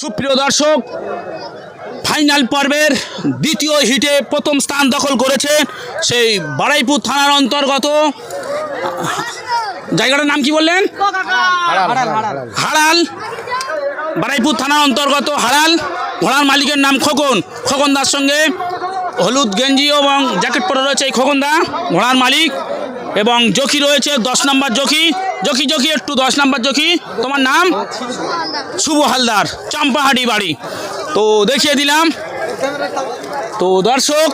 সুপ্রিয় দর্শক, ফাইনাল পর্বের দ্বিতীয় হিটে প্রথম স্থান দখল করেছে সেই বারাইপুর থানার অন্তর্গত, জায়গাটার নাম কি বললেন? হাড়াল বারাইপুর থানার অন্তর্গত হাড়াল ঘোড়ার মালিকের নাম খোকন। খোকন দার সঙ্গে হলুদ গেঞ্জি এবং জ্যাকেট পরে রয়েছে এই খোকন দা, ঘোড়ার মালিক। এবং জকি রয়েছে, দশ নম্বর জকি। জকি জকি, একটু দশ নম্বর জকি। তোমার নাম? শুভ হালদার, চাম্পাহাটি বাড়ি। তো দেখিয়ে দিলাম। তো দর্শক,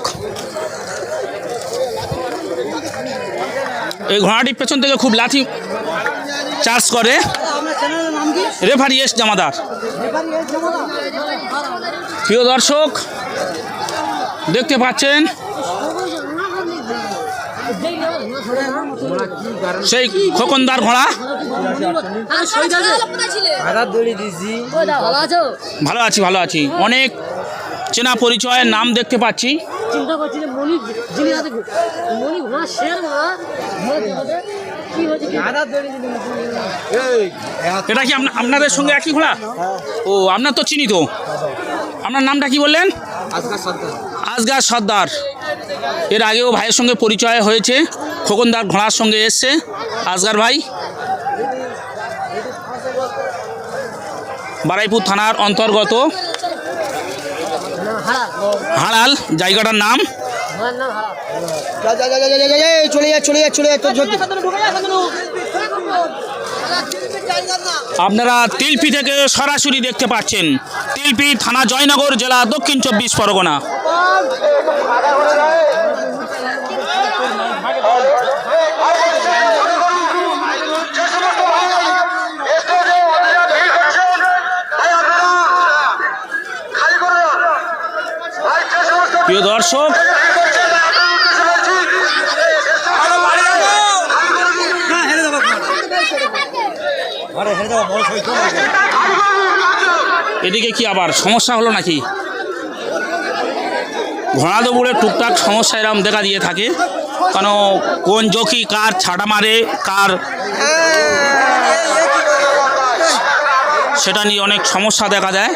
এই ঘোড়াটির পেছন থেকে খুব লাঠি চার্জ করে। Referee S Jamadar. প্রিয় দর্শক, দেখতে পাচ্ছেন সেই খোকনদার ঘোড়া। ভালো আছি ভালো আছি। অনেক চেনা পরিচয়ের নাম দেখতে পাচ্ছি। এটা কি আপনাদের সঙ্গে একই ঘোড়া? ও, আপনার তো চিনি তো। আপনার নামটা কি বললেন? আজগার সর্দার। এর আগেও ভাইয়ের সঙ্গে পরিচয় হয়েছে খোকনদার ঘোড়ার সঙ্গে এসছে। আজগার ভাই? বারাইপুর থানার অন্তর্গত হাড়াল জায়গাটার নাম? চলে যা চলে যা চলে যা আপনারা তিলপি থেকে সরাসরি দেখতে পাচ্ছেন। তিলপি থানা জয়নগর, জেলা দক্ষিণ চব্বিশ পরগনা। প্রিয় দর্শক এদিকে কি আবার সমস্যা হলো নাকি? ঘোড়া দৌড়ে টুকটাক সমস্যা এরকম দেখা দিয়ে থাকে। কেন কোন জকি কার ছাটা মারে কার সেটা নিয়ে অনেক সমস্যা দেখা দেয়।